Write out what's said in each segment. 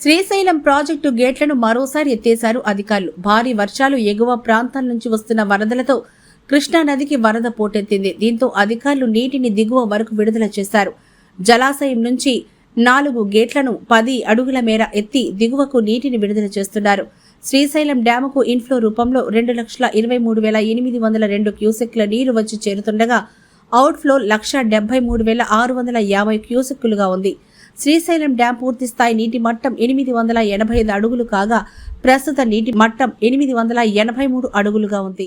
Srisailam project గేట్లను మరోసారి ఎత్తేశారు అధికారులు. భారీ వర్షాలు ఎగువ ప్రాంతాల నుంచి వస్తున్న వరదలతో కృష్ణా నదికి వరద పోటెత్తింది. దీంతో అధికారులు నీటిని దిగువ వరకు విడుదల చేశారు. జలాశయం నుంచి నాలుగు గేట్లను పది అడుగుల మేర ఎత్తి దిగువకు నీటిని విడుదల చేస్తున్నారు. శ్రీశైలం డ్యాముకు ఇన్ఫ్లో రూపంలో రెండు లక్షల ఇరవై మూడు వేల ఎనిమిది వందల రెండు క్యూసెక్ల నీరు వచ్చి చేరుతుండగా అవుట్ఫ్లో లక్ష డెబ్బై మూడు వేల ఆరు వందల యాభై క్యూసెక్కులుగా ఉంది. శ్రీశైలం డ్యాం పూర్తి స్థాయి నీటి మట్టం ఎనిమిది వందల ఎనభై ఐదు అడుగులు కాగా ప్రస్తుత నీటి మట్టం ఎనిమిది వందల ఎనభై మూడు అడుగులుగా ఉంది.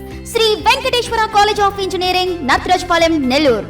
Shri Venkateswara college of engineering Natrajpalem Nellore.